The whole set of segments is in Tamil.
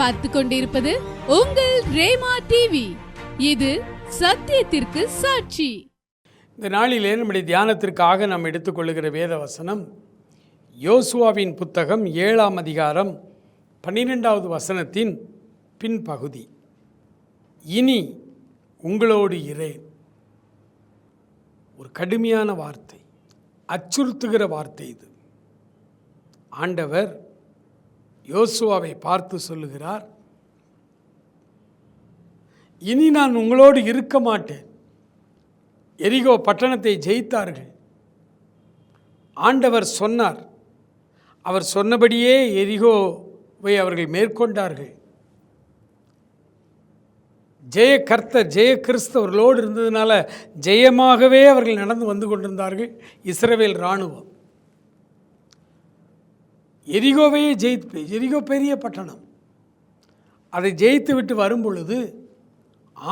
பார்த்து கொண்டிருப்பது உங்கள் ரேமா டிவி இது சத்தியத்திற்கு சாட்சி. இந்த நாளிலே நம்முடைய தியானத்திற்காக நாம் எடுத்துக்கொள்ளுகிற வேத வசனம் யோசுவாவின் புத்தகம் ஏழாம் அதிகாரம் பன்னிரெண்டாவது வசனத்தின் பின்பகுதி. இனி உங்களோடு இரேன் ஒரு கடுமையான வார்த்தை அச்சுறுத்துகிற வார்த்தை இது. ஆண்டவர் யோசுவாவை பார்த்து சொல்லுகிறார் இனி நான் உங்களோடு இருக்க மாட்டேன். எரிகோ பட்டணத்தை ஜெயித்தார்கள். ஆண்டவர் சொன்னார் அவர் சொன்னபடியே எரிகோவை அவர்கள் மேற்கொண்டார்கள். ஜெய கர்த்தர் ஜெய கிறிஸ்தவர்களோடு இருந்ததுனால ஜெயமாகவே அவர்கள் நடந்து வந்து கொண்டிருந்தார்கள். இஸ்ரவேல் இராணுவம். எரிகோவையே ஜெயித்து எரிகோ பெரிய பட்டணம். அதை ஜெயித்து விட்டு வரும் பொழுது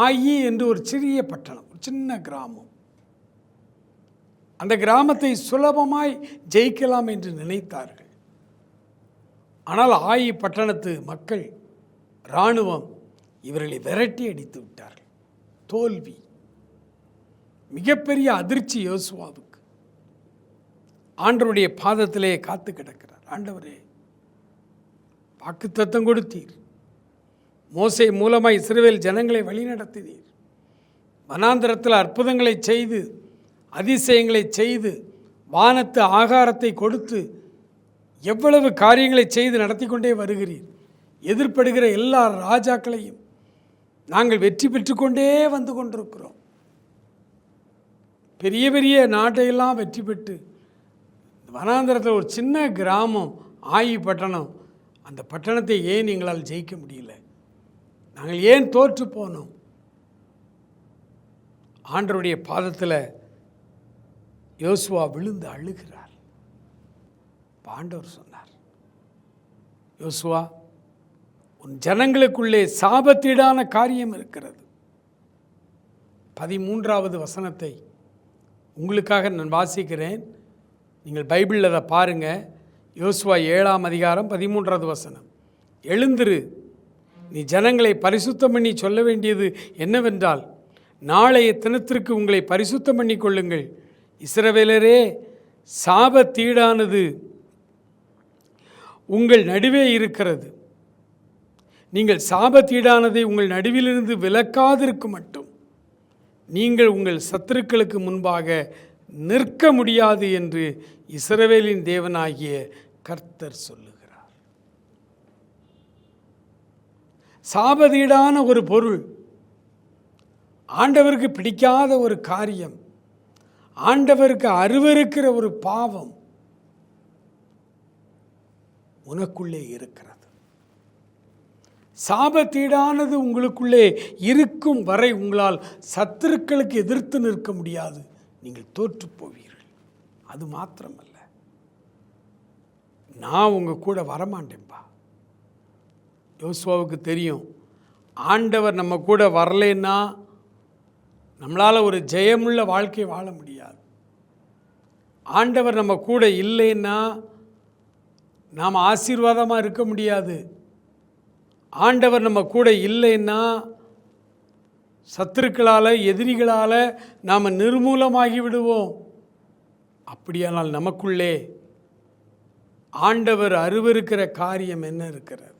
ஆயி என்று ஒரு சிறிய பட்டணம் ஒரு சின்ன கிராமம். அந்த கிராமத்தை சுலபமாய் ஜெயிக்கலாம் என்று நினைத்தார்கள். ஆனால் ஆயி பட்டணத்து மக்கள் இராணுவம் இவர்களை விரட்டி அடித்து விட்டார்கள். தோல்வி. மிகப்பெரிய அதிர்ச்சி யோசுவாவுக்கு. ஆண்டருடைய பாதத்திலே காத்து கிடக்கிறார் ஆண்டவரே வாக்குத்தத்தம் கொடுத்தீர். மோசை மூலமாய் இஸ்ரவேல் ஜனங்களை வழிநடத்தினீர். வனாந்திரத்தில் அற்புதங்களை செய்து அதிசயங்களை செய்து வானத்து ஆகாரத்தை கொடுத்து எவ்வளவு காரியங்களை செய்து நடத்தி கொண்டே வருகிறீர். எதிர்ப்படுகிற எல்லா ராஜாக்களையும் நாங்கள் வெற்றி பெற்றுக்கொண்டே வந்து கொண்டிருக்கிறோம். பெரிய பெரிய நாட்டையெல்லாம் வெற்றி பெற்று வனாந்திரத்தில் ஒரு சின்ன கிராமம் ஆயி பட்டணம். அந்த பட்டணத்தை ஏன் எங்களால் ஜெயிக்க முடியல? நாங்கள் ஏன் தோற்று போனோம்? ஆண்டருடைய பாதத்தில் யோசுவா விழுந்து அழுகிறார். பாண்டவர் சொன்னார் யோசுவா உன் ஜனங்களுக்குள்ளே சாபத்தீடான காரியம் இருக்கிறது. பதிமூன்றாவது வசனத்தை உங்களுக்காக நான் வாசிக்கிறேன். நீங்கள் பைபிளில் அதை பாருங்கள் யோசுவா ஏழாம் அதிகாரம் பதிமூன்றாவது வசனம். எழுந்திரு. நீ ஜனங்களை பரிசுத்தம் பண்ணி சொல்ல வேண்டியது என்னவென்றால் நாளைய தினத்திற்கு உங்களை பரிசுத்தம் பண்ணி கொள்ளுங்கள். இஸ்ரவேலரே சாபத்தீடானது உங்கள் நடுவே இருக்கிறது. நீங்கள் சாபத்தீடானதை உங்கள் நடுவிலிருந்து விலக்காதிருக்கும் மட்டும். நீங்கள் உங்கள் சத்துருக்களுக்கு முன்பாக நிற்க முடியாது என்று இஸ்ரவேலின் தேவனாகிய கர்த்தர் சொல்லுகிறார். சாபதீடான ஒரு பொருள் ஆண்டவருக்கு பிடிக்காத ஒரு காரியம் ஆண்டவருக்கு அருவருக்கிற ஒரு பாவம் உனக்குள்ளே இருக்கிறது. சாபத்தீடானது உங்களுக்குள்ளே இருக்கும் வரை உங்களால் சத்துருக்களுக்கு எதிர்த்து நிற்க முடியாது. நீங்கள் தோற்று போவீர்கள். அது மாத்திரமல்ல. நான் உங்கள் கூட வரமாட்டேன்பா. யோசுவாவுக்கு தெரியும். ஆண்டவர் நம்ம கூட வரலைன்னா நம்மளால் ஒரு ஜெயமுள்ள வாழ்க்கை வாழ முடியாது. ஆண்டவர் நம்ம கூட இல்லைன்னா நாம் ஆசீர்வாதமாக இருக்க முடியாது. ஆண்டவர் நம்ம கூட இல்லைன்னா சத்துருக்களால் எதிரிகளால் நாம் நிர்மூலமாகி விடுவோம். அப்படியானால் நமக்குள்ளே ஆண்டவர் அருவருக்கிற காரியம் என்ன இருக்கிறது?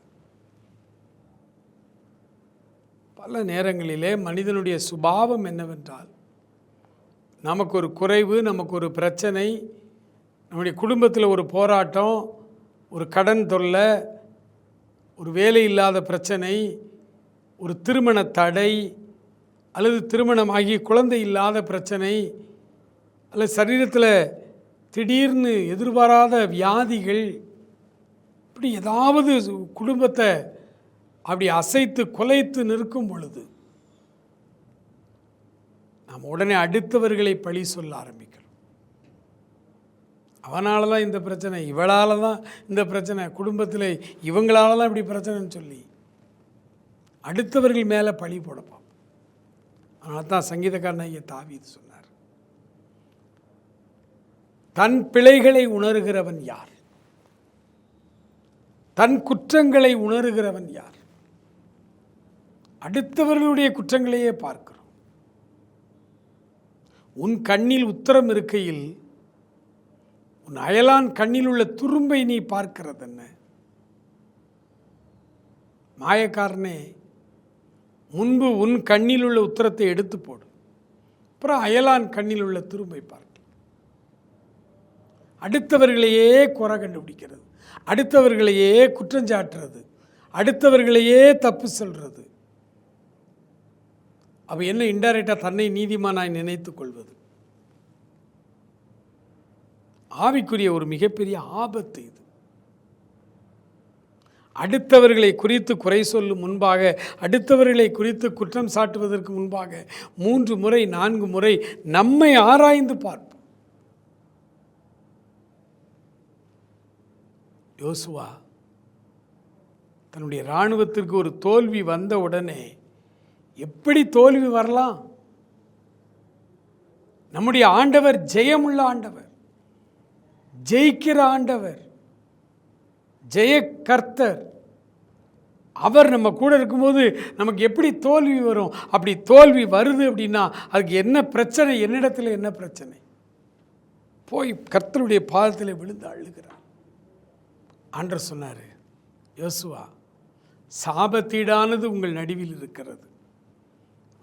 பல நேரங்களிலே மனிதனுடைய சுபாவம் என்னவென்றால் நமக்கு ஒரு குறைவு நமக்கு ஒரு பிரச்சனை நம்முடைய குடும்பத்தில் ஒரு போராட்டம் ஒரு கடன் தொல்லை ஒரு வேலை இல்லாத பிரச்சனை ஒரு திருமண தடை அல்லது திருமணமாகி குழந்தை இல்லாத பிரச்சனை அல்லது சரீரத்தில் திடீர்னு எதிர்பாராத வியாதிகள் இப்படி ஏதாவது குடும்பத்தை அப்படி அசைத்து குலைத்து நிற்கும் பொழுது நாம் உடனே அடுத்தவர்களை பழி சொல்ல ஆரம்பிக்கிறோம். அவனால தான் இந்த பிரச்சனை இவளால் தான் இந்த பிரச்சனை குடும்பத்தில் இவங்களால தான் இப்படி பிரச்சனைன்னு சொல்லி அடுத்தவர்கள் மேலே பழி போடப்போம். அதனால தான் சங்கீதக்காரன் ஐயா தாவீது சொன்னார். தன் பிழைகளை உணர்கிறவன் யார்? தன் குற்றங்களை உணர்கிறவன் யார்? அடுத்தவர்களுடைய குற்றங்களையே பார்க்கிறோம். உன் கண்ணில் உத்தரம் இருக்கையில் உன் அயலான் கண்ணில் உள்ள துரும்பை நீ பார்க்கிறது என்ன மாயக்காரனே முன்பு உன் கண்ணில் உள்ள உத்தரத்தை எடுத்து போடு. அப்புறம் அயலான் கண்ணில் உள்ள துரும்பை பார்த்து அடுத்தவர்களையே குறை கண்டுபிடிக்கிறது. அடுத்தவர்களையே குற்றஞ்சாட்டுறது அடுத்தவர்களையே தப்பு சொல்கிறது அப்போ என்ன இன்டைரக்டாக தன்னை நீதிமானாய் நினைத்து கொள்வது? ஆவிக்குரிய ஒரு மிகப்பெரிய ஆபத்து இது. அடுத்தவர்களை குறித்து குறை சொல்லும் முன்பாக அடுத்தவர்களை குறித்து குற்றம் சாட்டுவதற்கு முன்பாக மூன்று முறை நான்கு முறை நம்மை ஆராய்ந்து பார்ப்போம். யோசுவா தன்னுடைய இராணுவத்திற்கு ஒரு தோல்வி வந்த உடனே எப்படி தோல்வி வரலாம்? நம்முடைய ஆண்டவர் ஜெயமுள்ள ஆண்டவர் ஜெயிக்கிற ஆண்டவர் ஜெய கர்த்தர் அவர் நம்ம கூட இருக்கும்போது நமக்கு எப்படி தோல்வி வரும்? அப்படி தோல்வி வருது அப்படின்னா அதுக்கு என்ன பிரச்சனை? என்னிடத்தில் என்ன பிரச்சனை? போய் கர்த்தருடைய பாதத்தில் விழுந்து அழுகிறார். ஆண்டர் சொன்னார் யோசுவா சாபத்தீடானது உங்கள் நடுவில் இருக்கிறது.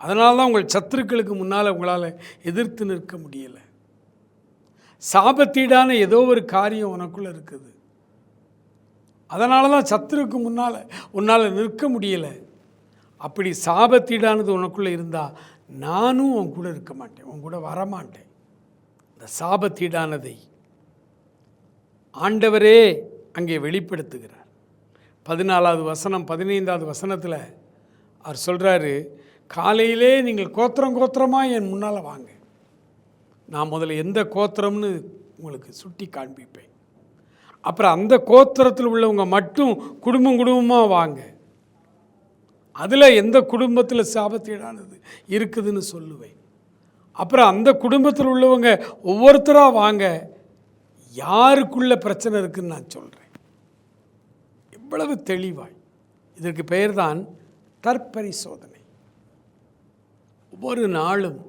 அதனால தான் உங்கள் சத்துருக்களுக்கு முன்னால் உங்களால் எதிர்த்து நிற்க முடியலை. சாபத்தீடான ஏதோ ஒரு காரியம் உனக்குள்ளே இருக்குது. அதனால தான் சத்துருக்கு முன்னால் உன்னால் நிற்க முடியலை. அப்படி சாபத்தீடானது உனக்குள்ளே இருந்தால் நானும் உன் கூட இருக்க மாட்டேன் உன் கூட வரமாட்டேன். இந்த சாபத்தீடானதை ஆண்டவரே அங்கே வெளிப்படுத்துகிறார். பதினாலாவது வசனம் பதினைந்தாவது வசனத்தில் அவர் சொல்கிறாரு காலையிலே நீங்கள் கோத்திரம் கோத்திரமாக என் முன்னால் வாங்க. நான் முதல்ல எந்த கோத்திரம்னு உங்களுக்கு சுட்டி காண்பிப்பேன் அப்புறம் அந்த கோத்திரத்தில் உள்ளவங்க மட்டும் குடும்பம் குடும்பமாக வாங்க. அதில் எந்த குடும்பத்தில் சாபத்தீடானது இருக்குதுன்னு சொல்லுவேன். அப்புறம் அந்த குடும்பத்தில் உள்ளவங்க ஒவ்வொருத்தராக வாங்க. யாருக்குள்ள பிரச்சனை இருக்குதுன்னு நான் சொல்கிறேன் இவ்வளவு தெளிவாய். இதற்கு பெயர்தான் தற்பரிசோதனை. ஒவ்வொரு நாளும்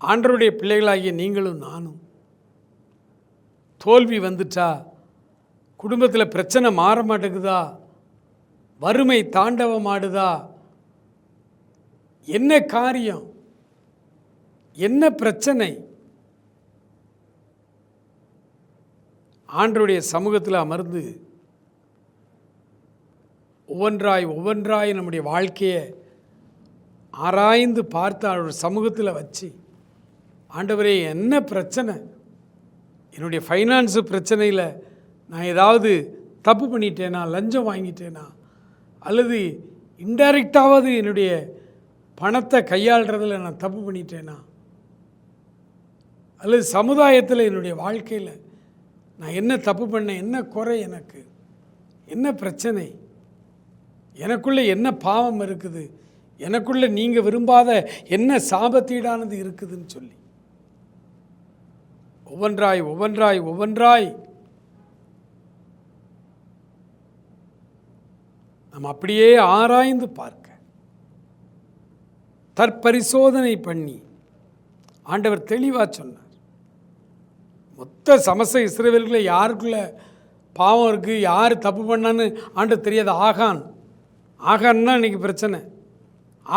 ஆண்டருடைய பிள்ளைகளாகிய நீங்களும் நானும் தோல்வி வந்துட்டா குடும்பத்தில் பிரச்சனை மாற மாட்டேங்குதா வறுமை தாண்டவமாடுதா என்ன காரியம் என்ன பிரச்சனை? ஆண்டருடைய சமூகத்தில் அமர்ந்து ஒவ்வொன்றாய் ஒவ்வொன்றாய் நம்முடைய வாழ்க்கையை ஆராய்ந்து பார்த்து அவருடைய சமூகத்தில் வச்சு ஆண்டவரே என்ன பிரச்சனை? என்னுடைய ஃபைனான்ஸு பிரச்சனையில் நான் ஏதாவது தப்பு பண்ணிட்டேனா லஞ்சம் வாங்கிட்டேனா அல்லது இன்டைரக்டாவது என்னுடைய பணத்தை கையாளுறதில் நான் தப்பு பண்ணிட்டேனா அல்லது சமுதாயத்தில் என்னுடைய வாழ்க்கையில் நான் என்ன தப்பு பண்ணேன் என்ன குறை எனக்கு என்ன பிரச்சனை எனக்குள்ளே என்ன பாவம் இருக்குது எனக்குள்ளே நீங்கள் விரும்பாத என்ன சாபத்தீடானது இருக்குதுன்னு சொல்லி. ஒவ்வொன்றாய் ஒவ்வொன்றாய் ஒவ்வொன்றாய். நம்ம அப்படியே ஆராய்ந்து பார்க்க. தற்பரிசோதனை பண்ணி ஆண்டவர் தெளிவாக சொன்னார். மொத்த சமச இஸ்ரவேல்களை யாருக்குள்ள பாவம் இருக்குது யார் தப்பு பண்ணான்னு ஆண்டு தெரியாது ஆகான். ஆகான்னா இன்னைக்கு பிரச்சனை.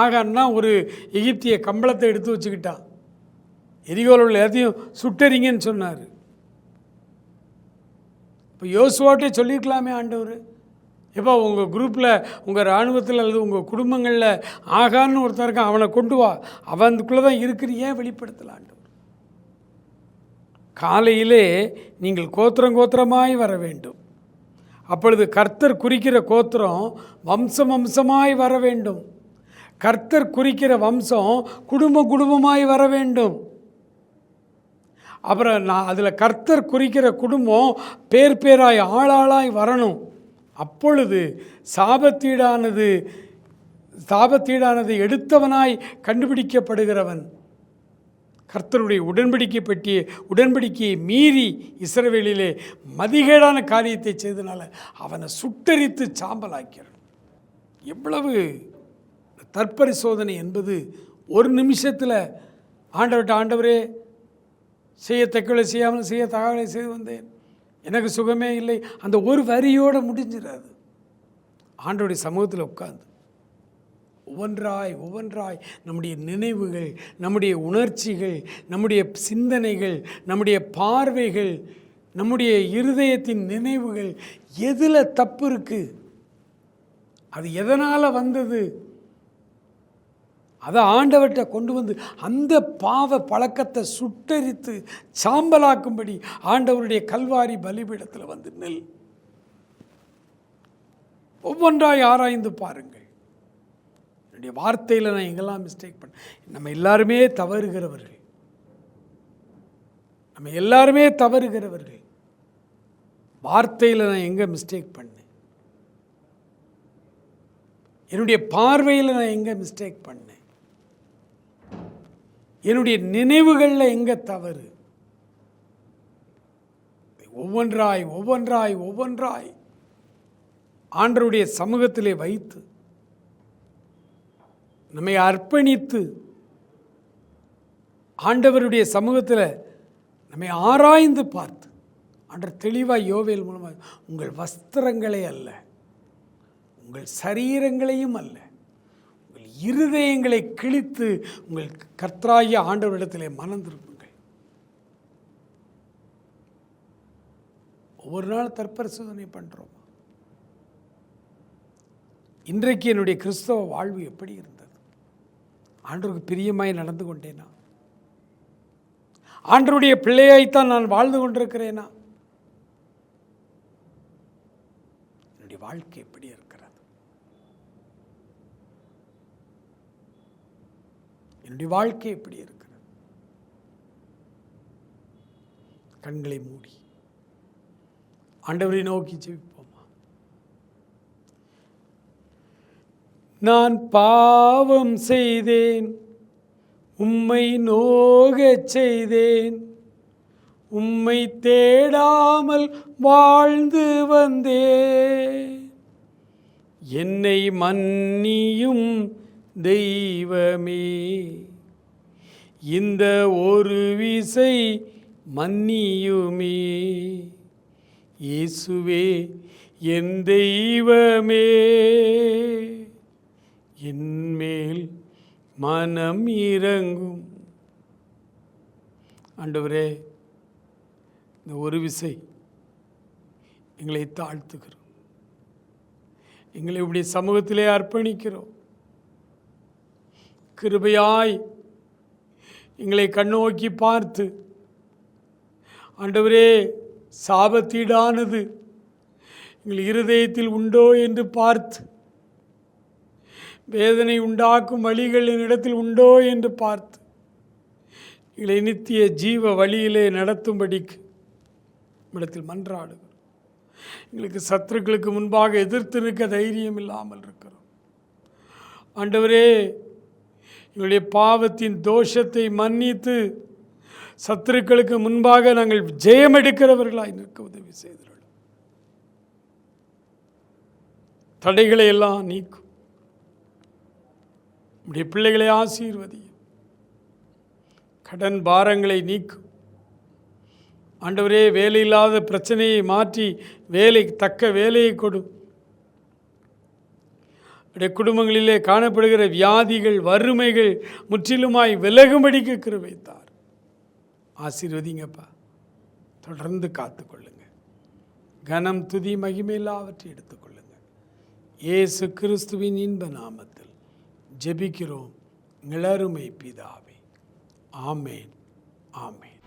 ஆகான்னா ஒரு எகிப்திய கம்பளத்தை எடுத்து வச்சுக்கிட்டான். எரிகோல உள்ள எல்லாத்தையும் சுட்டறிங்கன்னு சொன்னார். இப்போ யோசுவாட்டே சொல்லியிருக்கலாமே ஆண்டவர். எப்போ உங்கள் குரூப்பில் உங்கள் இராணுவத்தில் அல்லது உங்கள் குடும்பங்களில் ஆகான்னு ஒருத்தன் இருக்கான் அவனை கொண்டு வா. அவனுக்குள்ளே தான் இருக்குது ஏன் வெளிப்படுத்தல ஆண்டவர்? காலையிலே நீங்கள் கோத்திரம் கோத்திரமாய் வர வேண்டும். அப்பொழுது கர்த்தர் குறிக்கிற கோத்திரம் வம்சம் வம்சமாய் வர வேண்டும். கர்த்தர் குறிக்கிற வம்சம் குடும்ப குடும்பமாய் வர வேண்டும். அப்புறம் நான் அதில் கர்த்தர் குறிக்கிற குடும்பம் பேர் பேராய் ஆளாளாய் வரணும். அப்பொழுது சாபத்தீடானது சாபத்தீடானது எடுத்தவனாய் கண்டுபிடிக்கப்படுகிறவன். கர்த்தருடைய உடன்படிக்கை பற்றிய உடன்படிக்கையை மீறி இஸ்ரவேலிலே மதிகேடான காரியத்தை செய்தனால அவனை சுட்டரித்து சாம்பலாக்கிறான் எவ்வளவு தற்பரிசோதனை என்பது ஒரு நிமிஷத்தில் ஆண்டவர்கிட்ட ஆண்டவரே செய்யத்தக்கவளை செய்யாமல் செய்ய தகவலை செய்து வந்தேன். எனக்கு சுகமே இல்லை. அந்த ஒரு வரியோடு முடிஞ்சிடாது. ஆண்டோடைய சமூகத்தில் உட்காந்து ஒவ்வொன்றாய் ஒவ்வொன்றாய் நம்முடைய நினைவுகள் நம்முடைய உணர்ச்சிகள் நம்முடைய சிந்தனைகள் நம்முடைய பார்வைகள் நம்முடைய இருதயத்தின் நினைவுகள் எதில் தப்பு இருக்குது அது எதனால் வந்தது? அதை ஆண்டவர்கிட்ட கொண்டு வந்து அந்த பாவ பழக்கத்தை சுட்டரித்து சாம்பலாக்கும்படி ஆண்டவருடைய கல்வாரி பலிபீடத்தில் வந்து நெல். ஒவ்வொன்றாய் ஆராய்ந்து பாருங்கள். என்னுடைய வார்த்தையில் நான் எங்கெல்லாம் மிஸ்டேக் பண்ண நம்ம எல்லாருமே தவறுகிறவர்கள். நம்ம எல்லாருமே தவறுகிறவர்கள். வார்த்தையில் நான் எங்கே மிஸ்டேக் பண்ணேன்? என்னுடைய பார்வையில் நான் எங்கே மிஸ்டேக் பண்ணேன்? என்னுடைய நினைவுகளில் எங்கே தவறு? ஒவ்வொன்றாய் ஒவ்வொன்றாய் ஒவ்வொன்றாய் ஆண்டருடைய சமூகத்திலே வைத்து நம்மை அர்ப்பணித்து ஆண்டவருடைய சமூகத்தில் நம்மை ஆராய்ந்து பார்த்து ஆண்டர் தெளிவாக யோவேல் மூலமாக உங்கள் வஸ்திரங்களே அல்ல உங்கள் சரீரங்களையும் அல்ல இருதயங்களை கிழித்து உங்கள் கர்த்தராகிய ஆண்டவரிடத்திலே மனம் ஒவ்வொரு நாள் தற்பரிசோதனை பண்ணுறோம் இன்றைக்கு என்னுடைய கிறிஸ்தவ வாழ்வு எப்படி இருந்தது? ஆண்டவருக்கு பிரியமாய் நடந்து கொண்டேனா? ஆண்டருடைய பிள்ளையாய்த்தான் நான் வாழ்ந்து கொண்டிருக்கிறேனா? என்னுடைய வாழ்க்கை எப்படி இருக்கிறது என்னுடைய வாழ்க்கை எப்படி இருக்கிறது. கண்களை மூடி. ஆண்டவரை நோக்கி ஜெபிப்போமா? நான் பாவம் செய்தேன். உம்மை நோகச் செய்தேன். உம்மை தேடாமல் வாழ்ந்து வந்தேன். என்னை மன்னியும் தெய்வமே. இந்த ஒரு விசை மன்னியுமே. இயேசுவே என் தெய்வமே. என்மேல் மனம் இறங்கும். ஆண்டவரே இந்த ஒரு விசை எங்களை தாழ்த்துகிறோம். எங்களை இப்படி சமூகத்திலே அர்ப்பணிக்கிறோம். கிருபையாய் எங்களை கண்ணோக்கி பார்த்து ஆண்டவரே சாபத்தீடானது எங்கள் இருதயத்தில் உண்டோ என்று பார்த்து வேதனை உண்டாக்கும் வழிகள் என்னிடத்தில் உண்டோ என்று பார்த்து எங்களை நித்திய ஜீவ வழியிலே நடத்தும்படிக்கு இடத்தில் மன்றாடுகிறோம். எங்களுக்கு சத்துருக்களுக்கு முன்பாக எதிர்த்து நிற்க தைரியம் இல்லாமல் இருக்கிறோம். ஆண்டவரே எங்களுடைய பாவத்தின் தோஷத்தை மன்னித்து சத்துருக்களுக்கு முன்பாக நாங்கள் ஜெயம் எடுக்கிறவர்களாய் நிற்க உதவி செய்தார்கள். தடைகளை எல்லாம் நீக்கும். நம்முடைய பிள்ளைகளை ஆசீர்வதியும். கடன் பாரங்களை நீக்கும். ஆண்டவரே வேலையில்லாத பிரச்சனையை மாற்றி வேலை தக்க வேலையை கொடு. குடும்பங்களிலே காணப்படுகிற வியாதிகள் வறுமைகள் முற்றிலுமாய் விலகும்படிக்கு கிருபைத்தார். ஆசீர்வதிங்கப்பா. தொடர்ந்து காத்துக்கொள்ளுங்க. கனம் துதி மகிமையில்லாவற்றை எடுத்துக்கொள்ளுங்க. ஏசு கிறிஸ்துவின் இன்ப நாமத்தில் ஜெபிக்கிறோம். நிழருமை பிதாவே. ஆமேன். ஆமேன்.